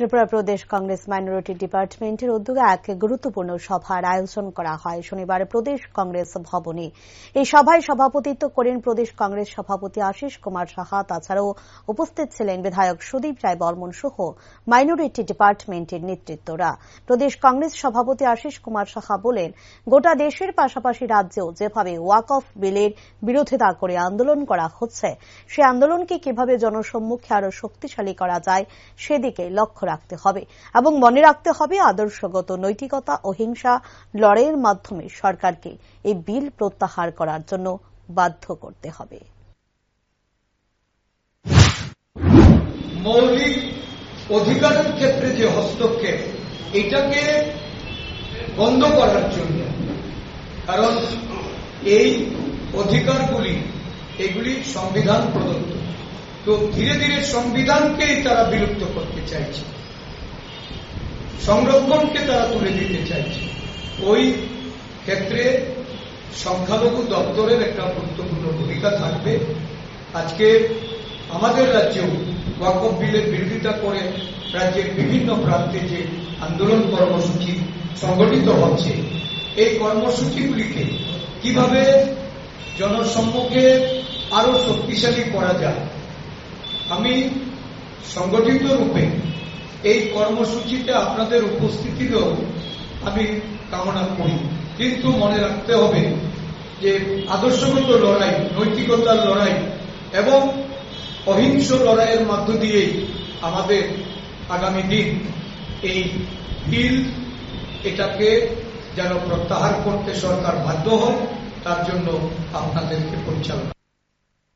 ত্রিপুরা প্রদেশ Congress minority ডিপার্টমেন্টের উদ্যোগে এক গুরুত্বপূর্ণ সভার আয়োজন করা হয়। শনিবার প্রদেশ কংগ্রেস ভবনে। এই সভায় সভাপতিত্ব করেন প্রদেশ কংগ্রেস সভাপতি আশিস কুমার সাহা। তাছাড়াও উপস্থিত ছিলেন বিধায়ক সুদীপ রায় বর্মন সহ মাইনরিটি ডিপার্টমেন্টের নেতৃত্বরা। প্রদেশ কংগ্রেস সভাপতি আশিস কুমার সাহা বলেন, গোটা দেশের পাশাপাশি রাজ্যেও যেভাবে ওয়াক অফ বিলের বিরোধিতা করে আন্দোলন করা হচ্ছে, সে আন্দোলনকে কীভাবে জনসম্মুখে আরও শক্তিশালী করা যায়, সেদিকে লক্ষ্য রাখতে হবে এবং মনে রাখতে হবে আদর্শগত নৈতিকতা ও হিংসা লড়াইয়ের মাধ্যমে সরকারকে এই বিল প্রত্যাহার করার জন্য বাধ্য করতে হবে। মৌলিক অধিকারের ক্ষেত্রে যে হস্তক্ষেপ, এটাকে বন্ধ করার জন্য। কারণ এই অধিকারগুলি, এগুলি সংবিধান প্রদত্ত। তো ধীরে ধীরে সংবিধানকেই তারা বিলুপ্ত করতে চাইছে। সংরক্ষণকে তারা তুলে দিতে চাইছে। ওই ক্ষেত্রে সংখ্যালঘু দপ্তরের একটা গুরুত্বপূর্ণ ভূমিকা থাকবে। আজকে আমাদের রাজ্যেও ওয়াকফ বিলের বিরোধিতা করে রাজ্যের বিভিন্ন প্রান্তে যে আন্দোলন কর্মসূচি সংগঠিত হচ্ছে, এই কর্মসূচিগুলিকে কীভাবে জনসম্মুখে আরও শক্তিশালী করা যায়, আমি সংগঠিত রূপে এই কর্মসূচিতে আপনাদের উপস্থিতিরও আমি কামনা করি। কিন্তু মনে রাখতে হবে যে আদর্শগত লড়াই, নৈতিকতার লড়াই এবং অহিংস লড়াইয়ের মধ্য দিয়েই আমাদের আগামী দিন এই বিল এটাকে যেন প্রত্যাহার করতে সরকার বাধ্য হয়, তার জন্য আপনাদেরকে পরিচালনা